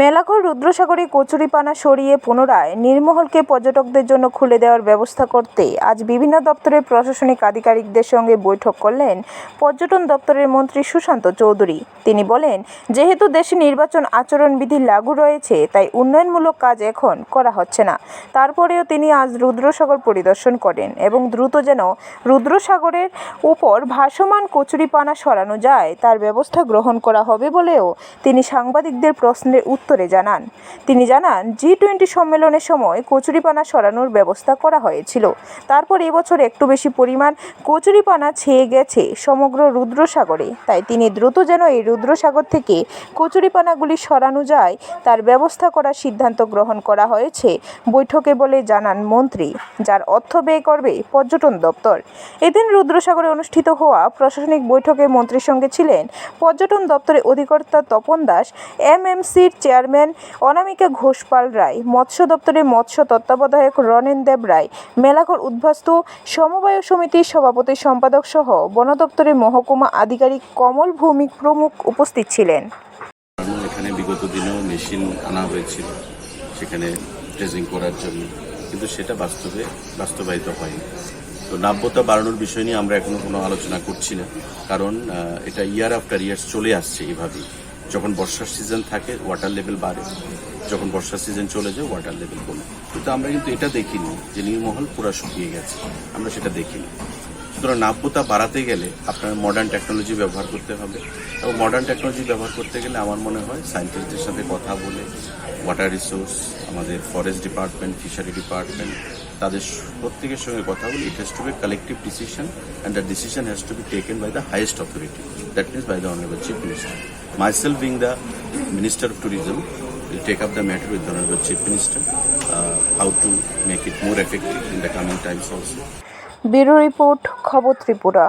মেলাঘর, রুদ্রসাগরে কচুরিপানা সরিয়ে পুনরায় নীরমহলকে পর্যটকদের জন্য খুলে দেওয়ার ব্যবস্থা করতে আজ বিভিন্ন দপ্তরের প্রশাসনিক আধিকারিকদের সঙ্গে বৈঠক করলেন পর্যটন দপ্তরের মন্ত্রী সুশান্ত চৌধুরী। তিনি বলেন, যেহেতু দেশে নির্বাচন আচরণবিধি লাগু রয়েছে, তাই উন্নয়নমূলক কাজ এখন করা হচ্ছে না। তারপরেও তিনি আজ রুদ্রসাগর পরিদর্শন করেন এবং দ্রুত যেন রুদ্রসাগরের উপর ভাসমান কচুরিপানা সরানো যায়, তার ব্যবস্থা গ্রহণ করা হবে বলেও তিনি সাংবাদিকদের প্রশ্নের উত্তরে জানান। তিনি জানান জি টোয়েন্টি সম্মেলনের সময় কচুরিপানা সরানোর ব্যবস্থা করা হয়েছিল। তারপর এবছর একটু বেশি পরিমাণ কচুরিপানা ছেয়ে গেছে সমগ্র রুদ্রসাগরে। তাই তিনি দ্রুত যেন এই রুদ্রসাগর থেকে কচুরিপানাগুলি সরানো যায়, তার ব্যবস্থা করার সিদ্ধান্ত গ্রহণ করা হয়েছে, বৈঠকে বলে জানান মন্ত্রী, যার অর্থ ব্যয় করবে পর্যটন দপ্তর। এদিন রুদ্রসাগরে অনুষ্ঠিত হওয়া প্রশাসনিক বৈঠকে মন্ত্রীর সঙ্গে ছিলেন পর্যটন দপ্তরের অধিকর্তা তপন দাস, এমএমসির চেয়ারম্যান অনামিকা ঘোষপাল রায়, মৎস্য দপ্তরের মৎস্য তত্ত্বাবধায়ক রনেন দেব রায়, মেলাঘর উদ্বাস্তু সমবায় সমিতির সভাপতি সম্পাদক সহ বন দপ্তরের মহকুমা আধিকারিক কমল ভৌমিক প্রমুখ উপস্থিত ছিলেন। এখানে বিগত দিনেও মেশিন আনা হয়েছিল সেখানে করার জন্য। কিন্তু সেটা বাস্তবে বাস্তবায়িত হয়নি। তো নাব্যতা বাড়ানোর বিষয় নিয়ে আমরা এখনও কোনো আলোচনা করছি না। কারণ এটা ইয়ার আফটার ইয়ার্স চলে আসছে এভাবেই। যখন বর্ষার সিজন থাকে ওয়াটার লেভেল বাড়ে। যখন বর্ষার সিজন চলে যায় ওয়াটার লেভেল কমে। কিন্তু আমরা কিন্তু এটা দেখিনি যে নীরমহল পুরো শুকিয়ে গেছে। আমরা সেটা দেখিনি। সুতরাং নাব্যতা বাড়াতে গেলে আপনার মডার্ন টেকনোলজি ব্যবহার করতে হবে। এবং মডার্ন টেকনোলজি ব্যবহার করতে গেলে আমার মনে হয় সায়েন্টিস্টদের সাথে কথা বলে ওয়াটার রিসোর্স আমাদের ফরেস্ট ডিপার্টমেন্ট ফিশারি ডিপার্টমেন্ট তাদের প্রত্যেকের সঙ্গে কথা বলে it has to be collective decision and the decision has to be taken by the highest authority that means by the honourable chief minister myself being the Minister of Tourism, will take up the matter with the Honorable Chief Minister, uh, how to make it more effective in the coming times also. Bureau report খবর ত্রিপুরা